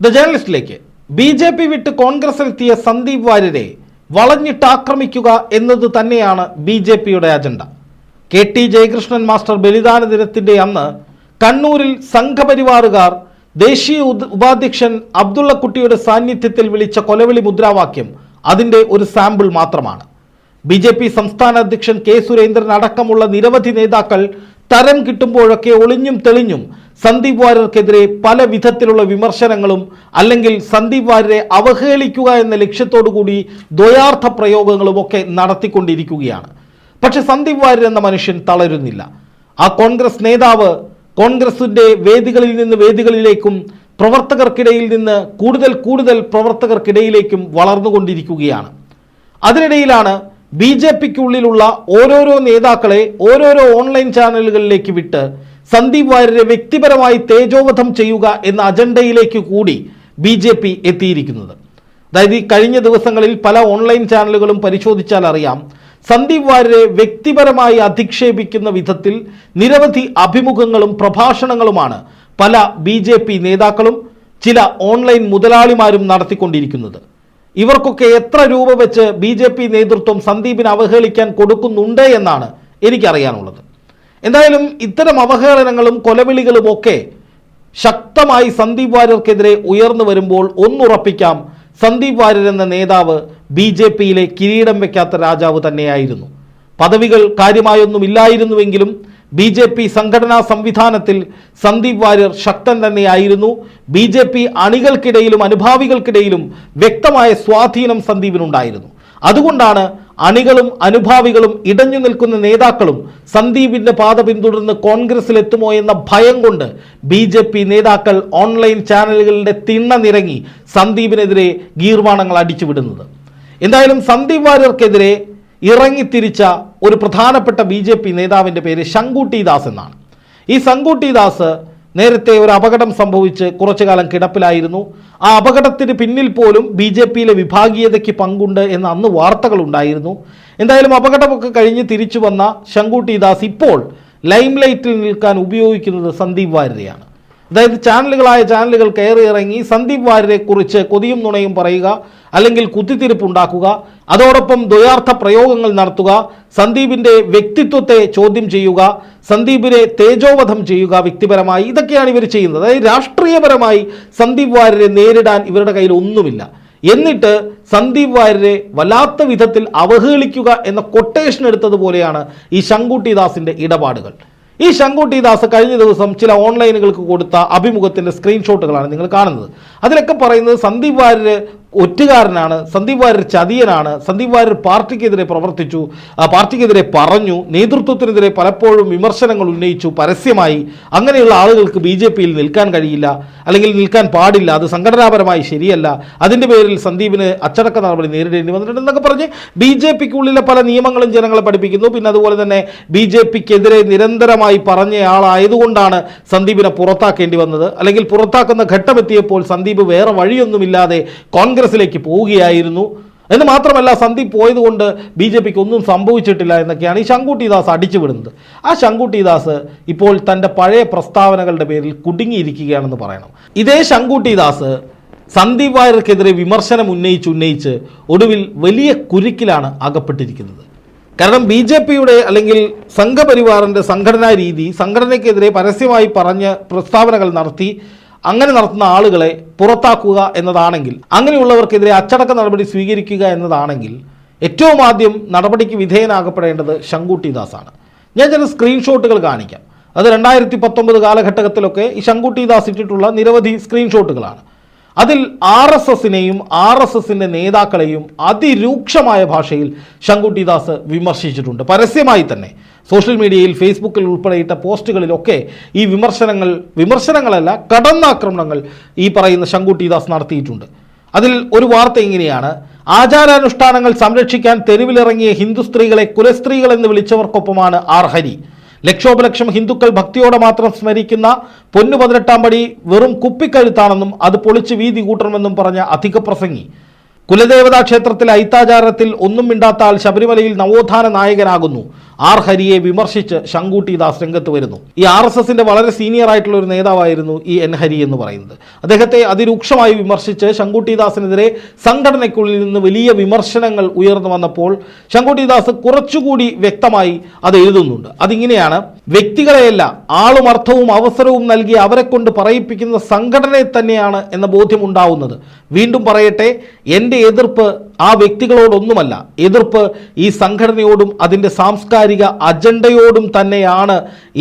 The ജേർണലിസ്റ്റിലേക്ക് B J P വിട്ട് കോൺഗ്രസിലെത്തിയ സന്ദീപ് വാര്യരെ വളഞ്ഞിട്ടാക്രമിക്കുക എന്നത് തന്നെയാണ് ബി ജെ പിയുടെ അജണ്ട. കെ ടി ജയകൃഷ്ണൻ മാസ്റ്റർ ബലിദാന ദിനത്തിന്റെ അന്ന് കണ്ണൂരിൽ സംഘപരിവാറുകാർ ദേശീയ ഉപാധ്യക്ഷൻ അബ്ദുള്ളക്കുട്ടിയുടെ സാന്നിധ്യത്തിൽ വിളിച്ച കൊലവിളി മുദ്രാവാക്യം അതിന്റെ ഒരു സാമ്പിൾ മാത്രമാണ്. ബി ജെ പി സംസ്ഥാന അധ്യക്ഷൻ കെ സുരേന്ദ്രൻ അടക്കമുള്ള നിരവധി നേതാക്കൾ തരം കിട്ടുമ്പോഴൊക്കെ ഒളിഞ്ഞും തെളിഞ്ഞും സന്ദീപ് വാര്യർക്കെതിരെ പല വിധത്തിലുള്ള വിമർശനങ്ങളും അല്ലെങ്കിൽ സന്ദീപ് വാര്യരെ അവഹേളിക്കുക എന്ന ലക്ഷ്യത്തോടു കൂടി ദ്വയാർത്ഥ പ്രയോഗങ്ങളും ഒക്കെ നടത്തിക്കൊണ്ടിരിക്കുകയാണ്. പക്ഷെ സന്ദീപ് വാര്യർ എന്ന മനുഷ്യൻ തളരുന്നില്ല. ആ കോൺഗ്രസ് നേതാവ് കോൺഗ്രസിന്റെ വേദികളിൽ നിന്ന് വേദികളിലേക്കും പ്രവർത്തകർക്കിടയിൽ നിന്ന് കൂടുതൽ കൂടുതൽ പ്രവർത്തകർക്കിടയിലേക്കും വളർന്നുകൊണ്ടിരിക്കുകയാണ്. അതിനിടയിലാണ് ബി ജെ പിക്കുള്ളിലുള്ള ഓരോരോ നേതാക്കളെ ഓരോരോ ഓൺലൈൻ ചാനലുകളിലേക്ക് വിട്ട് സന്ദീപ് വാര്യരെ വ്യക്തിപരമായി തേജോവധം ചെയ്യുക എന്ന അജണ്ടയിലേക്ക് കൂടി ബി ജെ പി എത്തിയിരിക്കുന്നത്. അതായത് ഈ കഴിഞ്ഞ ദിവസങ്ങളിൽ പല ഓൺലൈൻ ചാനലുകളും പരിശോധിച്ചാൽ അറിയാം സന്ദീപ് വാര്യരെ വ്യക്തിപരമായി അധിക്ഷേപിക്കുന്ന വിധത്തിൽ നിരവധി അഭിമുഖങ്ങളും പ്രഭാഷണങ്ങളുമാണ് പല ബി നേതാക്കളും ചില ഓൺലൈൻ മുതലാളിമാരും നടത്തിക്കൊണ്ടിരിക്കുന്നത്. ഇവർക്കൊക്കെ എത്ര രൂപ വെച്ച് ബി ജെ പി നേതൃത്വം സന്ദീപിനെ അവഹേളിക്കാൻ കൊടുക്കുന്നുണ്ട് എന്നാണ് എനിക്കറിയാനുള്ളത്. എന്തായാലും ഇത്തരം അവഹേളനങ്ങളും കൊലവിളികളും ഒക്കെ ശക്തമായി സന്ദീപ് വാര്യർക്കെതിരെ ഉയർന്നു വരുമ്പോൾ ഒന്നുറപ്പിക്കാം. സന്ദീപ് വാര്യർ എന്ന നേതാവ് ബി ജെ പിയിലെ കിരീടം വെക്കാത്ത രാജാവ് തന്നെയായിരുന്നു. പദവികൾ കാര്യമായൊന്നും ഇല്ലായിരുന്നുവെങ്കിലും ബി ജെ പി സംഘടനാ സംവിധാനത്തിൽ സന്ദീപ് വാര്യർ ശക്തൻ തന്നെയായിരുന്നു. ബി ജെ പി അണികൾക്കിടയിലും അനുഭാവികൾക്കിടയിലും വ്യക്തമായ സ്വാധീനം സന്ദീപിനുണ്ടായിരുന്നു. അതുകൊണ്ടാണ് അണികളും അനുഭാവികളും ഇടഞ്ഞു നിൽക്കുന്ന നേതാക്കളും സന്ദീപിന്റെ പാത പിന്തുടർന്ന് കോൺഗ്രസിലെത്തുമോ എന്ന ഭയം കൊണ്ട് ബി ജെ പി നേതാക്കൾ ഓൺലൈൻ ചാനലുകളുടെ തിണ്ണ നിരങ്ങി സന്ദീപിനെതിരെ ഗീർവാണങ്ങൾ അടിച്ചുവിടുന്നത്. എന്തായാലും സന്ദീപ് വാര്യർക്കെതിരെ ഇറങ്ങിത്തിരിച്ച ഒരു പ്രധാനപ്പെട്ട ബി ജെ പി നേതാവിന്റെ പേര് ശങ്കുട്ടി ദാസ് എന്നാണ്. ഈ ശങ്കുട്ടി ദാസ് നേരത്തെ ഒരു അപകടം സംഭവിച്ച് കുറച്ചു കാലം കിടപ്പിലായിരുന്നു. ആ അപകടത്തിന് പിന്നിൽ പോലും ബി ജെ പിയിലെ വിഭാഗീയതയ്ക്ക് പങ്കുണ്ട് എന്ന് അന്ന് വാർത്തകളുണ്ടായിരുന്നു എന്തായാലും അപകടമൊക്കെ കഴിഞ്ഞ് തിരിച്ചു വന്ന ശങ്കുട്ടി ദാസ് ഇപ്പോൾ ലൈംലൈറ്റിൽ നിൽക്കാൻ ഉപയോഗിക്കുന്നത് സന്ദീപ് വാര്യരെയാണ് അതായത് ചാനലുകളായ ചാനലുകൾ കയറി ഇറങ്ങി സന്ദീപ് വാര്യരെ കുറിച്ച് കൊതിയും നുണയും പറയുക അല്ലെങ്കിൽ കുത്തിത്തിരിപ്പ് ഉണ്ടാക്കുക അതോടൊപ്പം ദ്വയാർത്ഥ പ്രയോഗങ്ങൾ നടത്തുക സന്ദീപിന്റെ വ്യക്തിത്വത്തെ ചോദ്യം ചെയ്യുക സന്ദീപിനെ തേജോവധം ചെയ്യുക വ്യക്തിപരമായി. ഇതൊക്കെയാണ് ഇവർ ചെയ്യുന്നത്. അതായത് രാഷ്ട്രീയപരമായി സന്ദീപ് വാര്യരെ നേരിടാൻ ഇവരുടെ കയ്യിൽ ഒന്നുമില്ല. എന്നിട്ട് സന്ദീപ് വാര്യരെ വല്ലാത്ത വിധത്തിൽ അവഹേളിക്കുക എന്ന കൊട്ടേഷൻ എടുത്തതുപോലെയാണ് ഈ ശങ്കുട്ടിദാസിന്റെ ഇടപാടുകൾ. ഈ ശങ്കുട്ടി ദാസ് കഴിഞ്ഞ ദിവസം ചില ഓൺലൈനുകൾക്ക് കൊടുത്ത അഭിമുഖത്തിന്റെ സ്ക്രീൻഷോട്ടുകളാണ് നിങ്ങൾ കാണുന്നത്. അതിലൊക്കെ പറയുന്നത് സന്ദീപ് വാര്യർ ഒറ്റുകാരനാണ് സന്ദീപ് വാര്യർ ചതിയനാണ് സന്ദീപ് വാര്യർ പാർട്ടിക്കെതിരെ പ്രവർത്തിച്ചു പാർട്ടിക്കെതിരെ പറഞ്ഞു നേതൃത്വത്തിനെതിരെ പലപ്പോഴും വിമർശനങ്ങൾ ഉന്നയിച്ചു പരസ്യമായി. അങ്ങനെയുള്ള ആളുകൾക്ക് ബി ജെ പിയിൽ നിൽക്കാൻ കഴിയില്ല അല്ലെങ്കിൽ നിൽക്കാൻ പാടില്ല അത് സംഘടനാപരമായി ശരിയല്ല. അതിന്റെ പേരിൽ സന്ദീപിന് അച്ചടക്ക നടപടി നേരിടേണ്ടി വന്നിട്ടുണ്ട് എന്നൊക്കെ പറഞ്ഞ് ബി ജെ പിക്കുള്ളിലെ പല നിയമങ്ങളും ജനങ്ങളെ പഠിപ്പിക്കുന്നു. പിന്നെ അതുപോലെ തന്നെ ബി ജെ പിക്കെതിരെ നിരന്തരമായി പറഞ്ഞയാളായതുകൊണ്ടാണ് സന്ദീപിനെ പുറത്താക്കേണ്ടി വന്നത്. അല്ലെങ്കിൽ പുറത്താക്കുന്ന ഘട്ടമെത്തിയപ്പോൾ സന്ദീപ് വേറെ വഴിയൊന്നുമില്ലാതെ കോൺഗ്രസിലേക്ക് പോവുകയായിരുന്നു. എന്ന് മാത്രമല്ല സന്ദീപ് പോയതുകൊണ്ട് ബി ജെ പിക്ക് ഒന്നും സംഭവിച്ചിട്ടില്ല എന്നൊക്കെയാണ് ഈ ശങ്കുട്ടിദാസ് അടിച്ചുവിടുന്നത്. ആ ശങ്കുട്ടിദാസ് ഇപ്പോൾ തന്റെ പഴയ പ്രസ്താവനകളുടെ പേരിൽ കുടുങ്ങിയിരിക്കുകയാണെന്ന് പറയണം. ഇതേ ശങ്കുട്ടിദാസ് സന്ദീപ് വാര്യർക്കെതിരെ വിമർശനം ഉന്നയിച്ച് ഉന്നയിച്ച് ഒടുവിൽ വലിയ കുരുക്കിലാണ് അകപ്പെട്ടിരിക്കുന്നത്. കാരണം ബി ജെ പിയുടെ അല്ലെങ്കിൽ സംഘപരിവാറിന്റെ സംഘടനാ രീതി സംഘടനയ്ക്കെതിരെ പരസ്യമായി പറഞ്ഞ് പ്രസ്താവനകൾ നടത്തി അങ്ങനെ നടത്തുന്ന ആളുകളെ പുറത്താക്കുക എന്നതാണെങ്കിൽ അങ്ങനെയുള്ളവർക്കെതിരെ അച്ചടക്ക നടപടി സ്വീകരിക്കുക എന്നതാണെങ്കിൽ ഏറ്റവും ആദ്യം നടപടിക്ക് വിധേയനാകപ്പെടേണ്ടത് ശങ്കുട്ടിദാസാണ്. ഞാൻ ചില സ്ക്രീൻഷോട്ടുകൾ കാണിക്കാം. അത് രണ്ടായിരത്തി പത്തൊമ്പത് കാലഘട്ടത്തിലൊക്കെ ഈ ശങ്കുട്ടിദാസ് ഇട്ടിട്ടുള്ള നിരവധി സ്ക്രീൻഷോട്ടുകളാണ് അതിൽ ആർ എസ് എസിനെയും ആർ എസ് എസിന്റെ നേതാക്കളെയും അതിരൂക്ഷമായ ഭാഷയിൽ ശങ്കുട്ടിദാസ് വിമർശിച്ചിട്ടുണ്ട്. പരസ്യമായി തന്നെ സോഷ്യൽ മീഡിയയിൽ ഫേസ്ബുക്കിൽ ഉൾപ്പെടെ ഇട്ട പോസ്റ്റുകളിലൊക്കെ ഈ വിമർശനങ്ങൾ വിമർശനങ്ങളല്ല കടന്നാക്രമണങ്ങൾ ഈ പറയുന്ന ശങ്കുട്ടിദാസ് നടത്തിയിട്ടുണ്ട്. അതിൽ ഒരു വാർത്ത ഇങ്ങനെയാണ്. ആചാരാനുഷ്ഠാനങ്ങൾ സംരക്ഷിക്കാൻ തെരുവിലിറങ്ങിയ ഹിന്ദു സ്ത്രീകളെ കുലസ്ത്രീകൾ എന്ന് വിളിച്ചവർക്കൊപ്പമാണ് ആർഹരി ലക്ഷോപലക്ഷം ഹിന്ദുക്കൾ ഭക്തിയോടെ മാത്രം സ്മരിക്കുന്ന പൊന്നു പതിനെട്ടാം പടി വെറും കുപ്പിക്കഴുത്താണെന്നും അത് പൊളിച്ച് വീതി കൂട്ടണമെന്നും പറഞ്ഞ അധിക പ്രസംഗി. കുലദേവതാ ക്ഷേത്രത്തിലെ ഐത്താചാരത്തിൽ ഒന്നും മിണ്ടാത്ത ആൾ ശബരിമലയിൽ നവോത്ഥാന നായകനാകുന്നു. ആർ ഹരിയെ വിമർശിച്ച് ശങ്കൂട്ടി ദാസ് രംഗത്ത് വരുന്നു. ഈ ആർ എസ് എസിന്റെ വളരെ സീനിയർ ആയിട്ടുള്ള ഒരു നേതാവായിരുന്നു ഈ എൻ ഹരി എന്ന് പറയുന്നത്. അദ്ദേഹത്തെ അതിരൂക്ഷമായി വിമർശിച്ച് ശങ്കൂട്ടി ദാസിനെതിരെ സംഘടനയ്ക്കുള്ളിൽ നിന്ന് വലിയ വിമർശനങ്ങൾ ഉയർന്നു വന്നപ്പോൾ ശങ്കൂട്ടി ദാസ് കുറച്ചുകൂടി വ്യക്തമായി അത് എഴുതുന്നുണ്ട്. അതിങ്ങനെയാണ് വ്യക്തികളെയല്ല ആളും അർത്ഥവും അവസരവും നൽകി അവരെ കൊണ്ട് പറയിപ്പിക്കുന്ന സംഘടനയെ തന്നെയാണ് എന്ന ബോധ്യം ഉണ്ടാവുന്നത്. വീണ്ടും പറയട്ടെ എന്റെ എതിർപ്പ് ആ വ്യക്തികളോടൊന്നുമല്ല. എതിർപ്പ് ഈ സംഘടനയോടും അതിന്റെ സാംസ്കാരിക അജണ്ടയോടും തന്നെയാണ്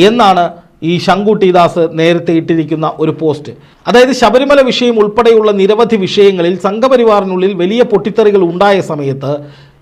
എന്നാണ് ഈ ശങ്കുട്ടിദാസ് നേരത്തെ ഇട്ടിരിക്കുന്ന ഒരു പോസ്റ്റ്. അതായത് ശബരിമല വിഷയം ഉൾപ്പെടെയുള്ള നിരവധി വിഷയങ്ങളിൽ സംഘപരിവാറിനുള്ളിൽ വലിയ പൊട്ടിത്തെറികൾ ഉണ്ടായ സമയത്ത്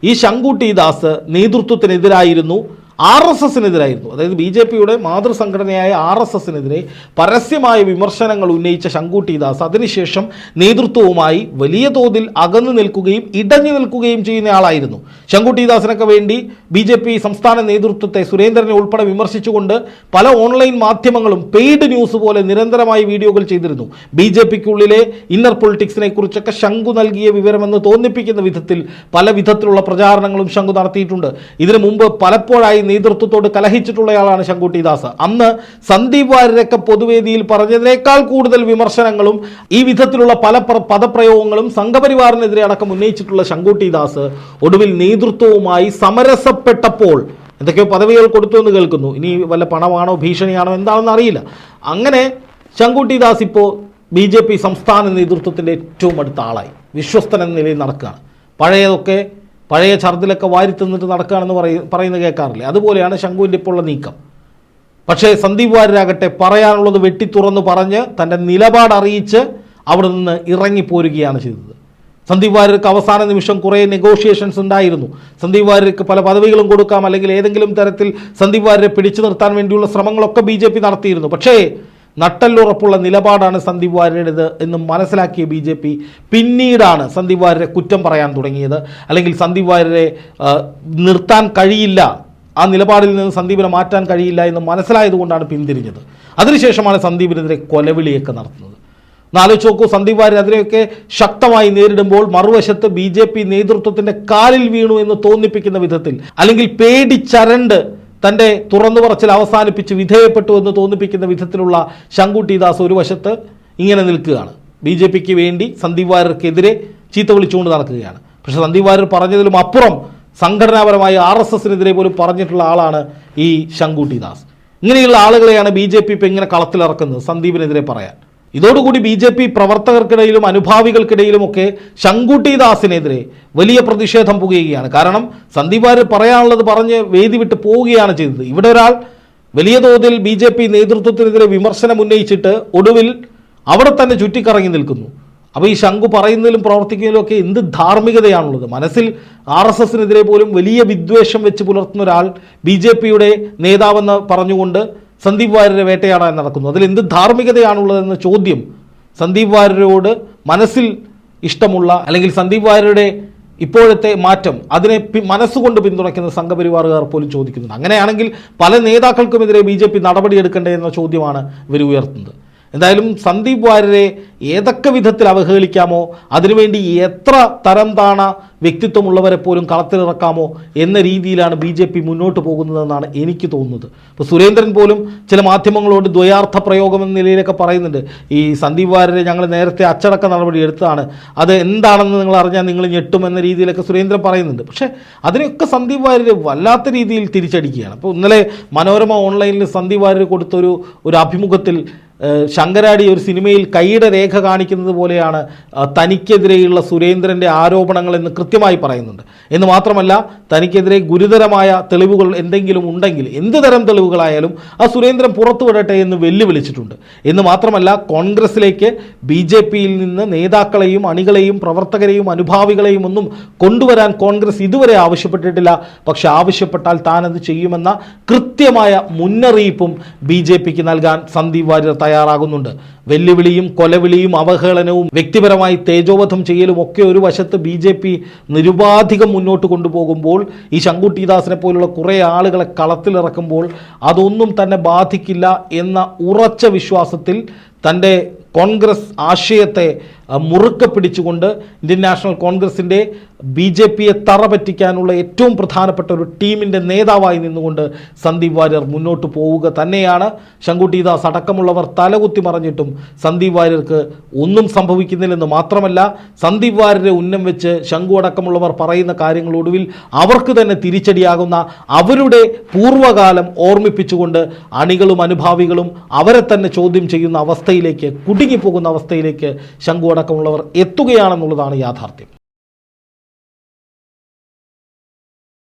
ഈ ശങ്കുട്ടിദാസ് നേതൃത്വത്തിനെതിരായിരുന്നു. ആർ എസ് എസിനെതിരായിരുന്നു അതായത് ബി ജെ പിയുടെ മാതൃസംഘടനയായ ആർ എസ് എസിനെതിരെ പരസ്യമായ വിമർശനങ്ങൾ ഉന്നയിച്ച ശങ്കുട്ടി ദാസ് അതിനുശേഷം നേതൃത്വവുമായി വലിയ തോതിൽ അകന്നു നിൽക്കുകയും ഇടഞ്ഞു നിൽക്കുകയും ചെയ്യുന്ന ആളായിരുന്നു. ശങ്കുട്ടി ദാസിനൊക്കെ വേണ്ടി ബി ജെ പി സംസ്ഥാന നേതൃത്വത്തെ സുരേന്ദ്രനെ ഉൾപ്പെടെ വിമർശിച്ചുകൊണ്ട് പല ഓൺലൈൻ മാധ്യമങ്ങളും പെയ്ഡ് ന്യൂസ് പോലെ നിരന്തരമായി വീഡിയോകൾ ചെയ്തിരുന്നു. ബി ജെ പിക്കുള്ളിലെ ഇന്നർ പൊളിറ്റിക്സിനെ കുറിച്ചൊക്കെ ശങ്കു നൽകിയ വിവരമെന്ന് തോന്നിപ്പിക്കുന്ന വിധത്തിൽ പല വിധത്തിലുള്ള പ്രചാരണങ്ങളും ശങ്കു നടത്തിയിട്ടുണ്ട്. ഇതിനു മുമ്പ് പലപ്പോഴായി നേതൃത്വത്തോട് കലഹിച്ചിട്ടുള്ളയാളാണ് ശങ്കുട്ടി ദാസ് അന്ന് സന്ദീപ് വാര്യരൊക്കെ പൊതുവേദിയിൽ പറഞ്ഞതിനേക്കാൾ കൂടുതൽ വിമർശനങ്ങളും ഈ വിധത്തിലുള്ള പല പ്ര- പദപ്രയോഗങ്ങളും സംഘപരിവാറിനെതിരെ അടക്കം ഉന്നയിച്ചിട്ടുള്ള ശങ്കുട്ടി ദാസ് ഒടുവിൽ നേതൃത്വവുമായി സമരസപ്പെട്ടപ്പോൾ എന്തൊക്കെയോ പദവികൾ കൊടുത്തു എന്ന് കേൾക്കുന്നു. ഇനി വല്ല പണമാണോ ഭീഷണിയാണോ എന്താണെന്ന് അറിയില്ല. അങ്ങനെ ശങ്കുട്ടി ദാസ് ഇപ്പോൾ ബി ജെ പി സംസ്ഥാന നേതൃത്വത്തിന്റെ ഏറ്റവും അടുത്ത ആളായി. വിശ്വസ്തൻ എന്ന നിലയിൽ നടക്കുകയാണ്. പഴയതൊക്കെ പഴയ ഛർദിലൊക്കെ വാരി തിന്നിട്ട് നടക്കുകയാണെന്ന് പറയ പറയുന്നത് കേൾക്കാറില്ലേ? അതുപോലെയാണ് ശംഖുവിന്റെ ഇപ്പോൾ ഉള്ള നീക്കം. പക്ഷേ സന്ദീപ് വാര്യരാകട്ടെ പറയാനുള്ളത് വെട്ടി തുറന്ന് പറഞ്ഞ് തന്റെ നിലപാട് അറിയിച്ച് അവിടെ നിന്ന് ഇറങ്ങിപ്പോരുകയാണ് ചെയ്തത്. സന്ദീപ് വാര്യർക്ക് അവസാന നിമിഷം കുറേ നെഗോഷിയേഷൻസ് ഉണ്ടായിരുന്നു. സന്ദീപ് വാര്യർക്ക് പല പദവികളും കൊടുക്കാം അല്ലെങ്കിൽ ഏതെങ്കിലും തരത്തിൽ സന്ദീപ് വാര്യരെ പിടിച്ചു നിർത്താൻ വേണ്ടിയുള്ള ശ്രമങ്ങളൊക്കെ ബി നടത്തിയിരുന്നു. പക്ഷേ നട്ടല്ലുറപ്പുള്ള നിലപാടാണ് സന്ദീപ് വാര്യരുടേത് എന്ന് മനസ്സിലാക്കിയ ബി ജെ പി പിന്നീടാണ് സന്ദീപ് വാര്യരെ കുറ്റം പറയാൻ തുടങ്ങിയത്. അല്ലെങ്കിൽ സന്ദീപ് വാര്യരെ നിർത്താൻ കഴിയില്ല. ആ നിലപാടിൽ നിന്ന് സന്ദീപിനെ മാറ്റാൻ കഴിയില്ല എന്ന് മനസ്സിലായതുകൊണ്ടാണ് പിന്തിരിഞ്ഞത്. അതിനുശേഷമാണ് സന്ദീപിനെതിരെ കൊലവിളിയൊക്കെ നടത്തുന്നത്. എന്നാലോചിച്ച് നോക്കൂ സന്ദീപ് വാര്യർ അതിനെയൊക്കെ ശക്തമായി നേരിടുമ്പോൾ മറുവശത്ത് ബി ജെ പി നേതൃത്വത്തിന്റെ കാലിൽ വീണു എന്ന് തോന്നിപ്പിക്കുന്ന വിധത്തിൽ അല്ലെങ്കിൽ പേടിച്ചരണ്ട് തന്റെ തുറന്നു പറച്ചിൽ അവസാനിപ്പിച്ച് വിധേയപ്പെട്ടു എന്ന് തോന്നിപ്പിക്കുന്ന വിധത്തിലുള്ള ശങ്കുട്ടി ദാസ് ഒരു വശത്ത് ഇങ്ങനെ നിൽക്കുകയാണ്. ബി ജെ പിക്ക് വേണ്ടി സന്ദീപ് വാര്യർക്കെതിരെ ചീത്ത വിളിച്ചുകൊണ്ട് നടക്കുകയാണ്. പക്ഷേ സന്ദീപ് വാര്യർ പറഞ്ഞതിലും അപ്പുറം സംഘടനാപരമായി ആർ എസ് എസിനെതിരെ പോലും പറഞ്ഞിട്ടുള്ള ആളാണ് ഈ ശങ്കുട്ടി ദാസ്. ഇങ്ങനെയുള്ള ആളുകളെയാണ് ബി ജെ പി ഇപ്പം ഇങ്ങനെ കളത്തിലിറക്കുന്നത് സന്ദീപിനെതിരെ പറയാൻ. ഇതോടുകൂടി ബി ജെ പി പ്രവർത്തകർക്കിടയിലും അനുഭാവികൾക്കിടയിലുമൊക്കെ ശങ്കുട്ടി ദാസിനെതിരെ വലിയ പ്രതിഷേധം പുകയുകയാണ്. കാരണം സന്ദീപ് വാര്യർ പറയാനുള്ളത് പറഞ്ഞ് വേദി വിട്ട് പോവുകയാണ് ചെയ്തത്. ഇവിടെ ഒരാൾ വലിയ തോതിൽ ബി ജെ പി നേതൃത്വത്തിനെതിരെ വിമർശനം ഉന്നയിച്ചിട്ട് ഒടുവിൽ അവിടെ തന്നെ ചുറ്റിക്കറങ്ങി നിൽക്കുന്നു. അപ്പോൾ ഈ ശങ്കു പറയുന്നതിലും പ്രവർത്തിക്കുന്നതിലും ഒക്കെ എന്ത് ധാർമ്മികതയാണുള്ളത്? മനസ്സിൽ ആർ എസ് എസിനെതിരെ പോലും വലിയ വിദ്വേഷം വെച്ച് പുലർത്തുന്ന ഒരാൾ ബി ജെ പിയുടെ നേതാവെന്ന് പറഞ്ഞുകൊണ്ട് സന്ദീപ് വാര്യരെ വേട്ടയാടാൻ നടക്കുന്നു. അതിൽ എന്ത് ധാർമ്മികതയാണുള്ളതെന്ന ചോദ്യം സന്ദീപ് വാര്യരോട് മനസ്സിൽ ഇഷ്ടമുള്ള അല്ലെങ്കിൽ സന്ദീപ് വാര്യരുടെ ഇപ്പോഴത്തെ മാറ്റം അതിനെ മനസ്സുകൊണ്ട് പിന്തുണയ്ക്കുന്ന സംഘപരിവാറുകാർ പോലും ചോദിക്കുന്നുണ്ട്. അങ്ങനെയാണെങ്കിൽ പല നേതാക്കൾക്കുമെതിരെ ബി ജെ പി നടപടിയെടുക്കേണ്ടതെന്ന ചോദ്യമാണ് ഇവർ ഉയർത്തുന്നത്. എന്തായാലും സന്ദീപ് വാര്യരെ ഏതൊക്കെ വിധത്തിൽ അവഹേളിക്കാമോ അതിനുവേണ്ടി എത്ര തരം താണ വ്യക്തിത്വമുള്ളവരെ പോലും കളത്തിലിറക്കാമോ എന്ന രീതിയിലാണ് ബി ജെ പി മുന്നോട്ട് പോകുന്നതെന്നാണ് എനിക്ക് തോന്നുന്നത്. ഇപ്പോൾ സുരേന്ദ്രൻ പോലും ചില മാധ്യമങ്ങളോട് ദ്വയാർത്ഥ പ്രയോഗം എന്ന നിലയിലൊക്കെ പറയുന്നുണ്ട്. ഈ സന്ദീപ് വാര്യരെ ഞങ്ങൾ നേരത്തെ അച്ചടക്ക നടപടി എടുത്തതാണ്. അത് എന്താണെന്ന് നിങ്ങൾ അറിഞ്ഞാൽ നിങ്ങൾ ഞെട്ടും എന്ന രീതിയിലൊക്കെ സുരേന്ദ്രൻ പറയുന്നുണ്ട്. പക്ഷേ അതിനെയൊക്കെ സന്ദീപ് വാര്യരെ വല്ലാത്ത രീതിയിൽ തിരിച്ചടിക്കുകയാണ്. അപ്പോൾ ഇന്നലെ മനോരമ ഓൺലൈനിൽ സന്ദീപ് വാര്യർ കൊടുത്തൊരു ഒരു അഭിമുഖത്തിൽ ശങ്കരാടി ഒരു സിനിമയിൽ കൈയുടെ രേഖ കാണിക്കുന്നത് പോലെയാണ് തനിക്കെതിരെയുള്ള സുരേന്ദ്രന്റെ ആരോപണങ്ങൾ എന്ന് കൃത്യമായി പറയുന്നുണ്ട്. എന്ന് മാത്രമല്ല തനിക്കെതിരെ ഗുരുതരമായ തെളിവുകൾ എന്തെങ്കിലും ഉണ്ടെങ്കിൽ എന്ത് തരം തെളിവുകളായാലും ആ സുരേന്ദ്രൻ പുറത്തുവിടട്ടെ എന്ന് വെല്ലുവിളിച്ചിട്ടുണ്ട്. എന്ന് മാത്രമല്ല കോൺഗ്രസിലേക്ക് ബി ജെ പിയിൽ നിന്ന് നേതാക്കളെയും അണികളെയും പ്രവർത്തകരെയും അനുഭാവികളെയും ഒന്നും കൊണ്ടുവരാൻ കോൺഗ്രസ് ഇതുവരെ ആവശ്യപ്പെട്ടിട്ടില്ല. പക്ഷെ ആവശ്യപ്പെട്ടാൽ താനത് ചെയ്യുമെന്ന കൃത്യമായ മുന്നറിയിപ്പും ബി ജെ പിക്ക് നൽകാൻ സന്ദീപ് വാര്യർ തയ്യാറാകുന്നുണ്ട്. വെല്ലുവിളിയും കൊലവിളിയും അവഹേളനവും വ്യക്തിപരമായി തേജോവധം ചെയ്യലും ഒക്കെ ഒരു വശത്ത് ബി ജെ പി നിരുപാധികം മുന്നോട്ട് കൊണ്ടുപോകുമ്പോൾ ഈ ശങ്കുട്ടിദാസിനെ പോലുള്ള കുറേ ആളുകളെ കളത്തിലിറക്കുമ്പോൾ അതൊന്നും തന്നെ ബാധിക്കില്ല എന്ന ഉറച്ച വിശ്വാസത്തിൽ തന്റെ കോൺഗ്രസ് ആശയത്തെ മുറുക്ക പിടിച്ചുകൊണ്ട് ഇന്ത്യൻ നാഷണൽ കോൺഗ്രസിന്റെ ബി ജെ പിയെ തറ പറ്റിക്കാനുള്ള ഏറ്റവും പ്രധാനപ്പെട്ട ഒരു ടീമിന്റെ നേതാവായി നിന്നുകൊണ്ട് സന്ദീപ് വാര്യർ മുന്നോട്ട് പോവുക തന്നെയാണ്. ശങ്കുട്ടിദാസ് അടക്കമുള്ളവർ തലകുത്തി മറിഞ്ഞിട്ടും സന്ദീപ് വാര്യർക്ക് ഒന്നും സംഭവിക്കുന്നില്ലെന്ന് മാത്രമല്ല സന്ദീപ് വാര്യരെ ഉന്നം വെച്ച് ശങ്കു അടക്കമുള്ളവർ പറയുന്ന കാര്യങ്ങളൊടുവിൽ അവർക്ക് തന്നെ തിരിച്ചടിയാകുന്ന അവരുടെ പൂർവകാലം ഓർമ്മിപ്പിച്ചുകൊണ്ട് അണികളും അനുഭാവികളും അവരെ തന്നെ ചോദ്യം ചെയ്യുന്ന അവസ്ഥയിലേക്ക് കുടുങ്ങിപ്പോകുന്ന അവസ്ഥയിലേക്ക് ശംഖു അടക്കമുള്ളവർ എത്തുകയാണെന്നുള്ളതാണ് യാഥാർത്ഥ്യം.